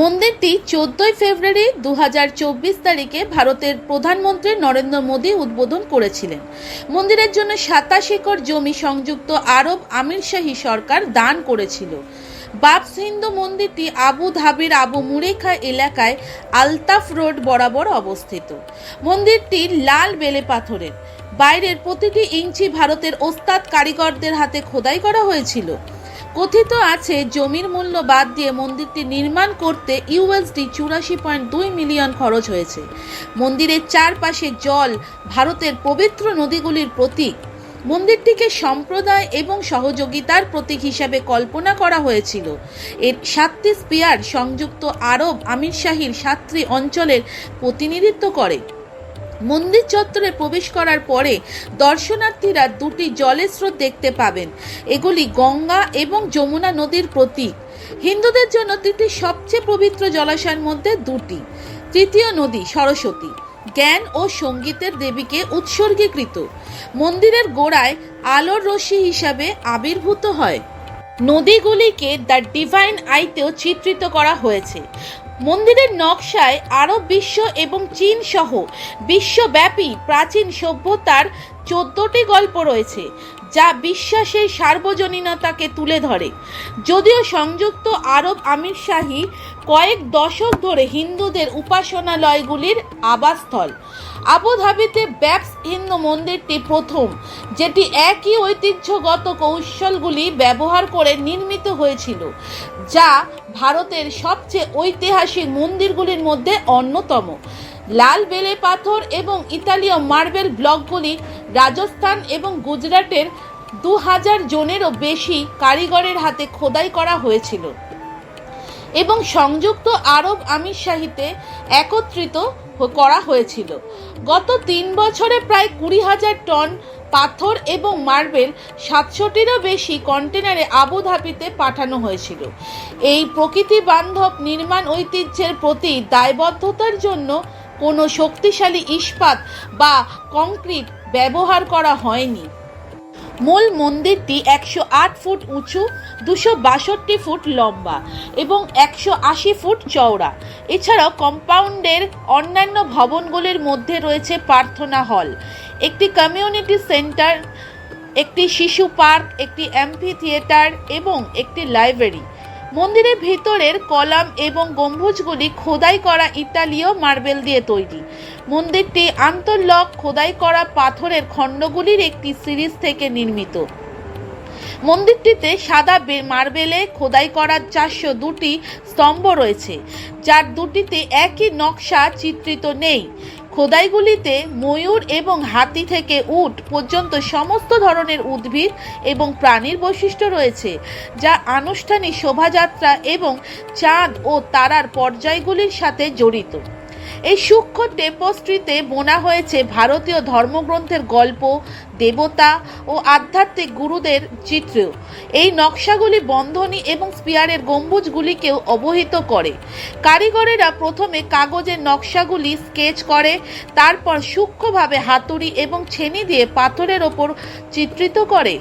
মন্দিরটি চোদ্দই ফেব্রুয়ারি দু হাজার চব্বিশ তারিখে ভারতের প্রধানমন্ত্রী নরেন্দ্র মোদী উদ্বোধন করেছিলেন। মন্দিরের জন্য সাতাশ একর জমি সংযুক্ত আরব আমিরশাহী সরকার দান করেছিল। বাবস হিন্দু মন্দিরটি আবু ধাবির আবু মুরেখা এলাকায় আলতাফ রোড বরাবর অবস্থিত। মন্দিরটি লাল বেলে পাথরের। বাইরের প্রতিটি ইঞ্চি ভারতের ওস্তাদ কারিগরদের হাতে খোদাই করা হয়েছিল। কথিত আছে, জমির মূল্য বাদ দিয়ে মন্দিরটি নির্মাণ করতে ইউএসডি চুরাশি পয়েন্ট দুই মিলিয়ন খরচ হয়েছে। মন্দিরের চারপাশে জল ভারতের পবিত্র নদীগুলির প্রতীক। মন্দিরটিকে সম্প্রদায় এবং সহযোগিতার প্রতীক হিসাবে কল্পনা করা হয়েছিল। এর সাতটি স্পিয়ার সংযুক্ত আরব আমির আমিরশাহীর সাতটি অঞ্চলের প্রতিনিধিত্ব করে। মন্দির চত্বরে প্রবেশ করার পরে দর্শনার্থীরা দুটি জলের স্রোত দেখতে পাবেন। এগুলি গঙ্গা এবং যমুনা নদীর প্রতীক। হিন্দুদের জন্য তিনটি সবচেয়ে পবিত্র জলাশয়ের মধ্যে দুটি। তৃতীয় নদী সরস্বতী। জ্ঞান ও সঙ্গীতের দেবীকে উৎসর্গীকৃত। মন্দিরের গোড়ায় আলোর রশ্মি হিসাবে আবির্ভূত হয়। নদীগুলিকে দ্য ডিভাইন আইতেও চিত্রিত করা হয়েছে। মন্দিরের নকশায় আরব বিশ্ব এবং চীন সহ বিশ্বব্যাপী প্রাচীন সভ্যতার চোদ্দটি গল্প রয়েছে। যা বিশ্বাসের সার্বজনীনতাকে তুলে ধরে। যদিও সংযুক্ত আরব আমিরশাহী কয়েক দশক ধরে হিন্দুদের উপাসনালয়গুলির আবাসস্থল। আবুধাবিতে ব্যাপস হিন্দু মন্দিরটি প্রথম, যেটি একই ঐতিহ্যগত কৌশলগুলি ব্যবহার করে নির্মিত হয়েছিল, যা ভারতের সবচেয়ে ঐতিহাসিক মন্দিরগুলির মধ্যে অন্যতম। লাল বেলে পাথর এবং ইতালীয় মার্বেল ব্লকগুলি রাজস্থান এবং গুজরাটের দু হাজার জনেরও বেশি কারিগরের হাতে খোদাই করা হয়েছিল। এবং সংযুক্ত আরব আমির আমিরশাহীতে একত্রিত করা হয়েছিল। গত তিন বছরে প্রায় কুড়ি হাজার টন পাথর এবং মার্বেল সাতশোটিরও বেশি কন্টেনারে আবুধাবিতে পাঠানো হয়েছিল। এই প্রকৃতি বান্ধব নির্মাণ ঐতিহ্যের প্রতি দায়বদ্ধতার জন্য কোনো শক্তিশালী ইস্পাত বা কংক্রিট ব্যবহার করা হয়নি। মূল মন্দিরটি একশো আট ফুট উঁচু, দুশো বাষট্টি ফুট লম্বা এবং একশো আশি ফুট চওড়া। এছাড়াও কম্পাউন্ডের অন্যান্য ভবনগুলির মধ্যে রয়েছে প্রার্থনা হল। একটি কমিউনিটি সেন্টার, একটি শিশু পার্ক, একটি অ্যাম্পি থিয়েটার এবং একটি লাইব্রেরি। মন্দিরের ভিতরের কলাম এবং গম্বুজগুলি খোদাই করা ইতালীয় মার্বেল দিয়ে তৈরি। মন্দিরটি আন্তর্লক খোদাই করা পাথরের খণ্ডগুলির একটি সিরিজ থেকে নির্মিত। মন্দিরটিতে সাদা মার্বেলে খোদাই করা চারশো দুটি স্তম্ভ রয়েছে, যার দুটিতে একই নকশা চিত্রিত নেই। খোদাইগুলিতে ময়ূর এবং হাতি থেকে উট পর্যন্ত সমস্ত ধরনের উদ্ভিদ এবং প্রাণীর বৈশিষ্ট্য রয়েছে, যা আনুষ্ঠানিক শোভাযাত্রা এবং চাঁদ ও তারার পর্যায়গুলির সাথে জড়িত। এই সূক্ষ্ম টেপস্ট্রিতে বোনা হয়েছে ভারতীয় ধর্মগ্রন্থের গল্প, দেবতা ও আধ্যাত্মিক গুরুদের চিত্র এই নকশাগুলি বন্ধনী এবং স্পিয়ারের গম্বুজগুলিকেও অবহিত করে। কারিগরেরা প্রথমে কাগজের নকশাগুলি স্কেচ করে, তারপর সূক্ষ্মভাবে হাতুড়ি এবং ছেনি দিয়ে পাথরের ওপর চিত্রিত করে।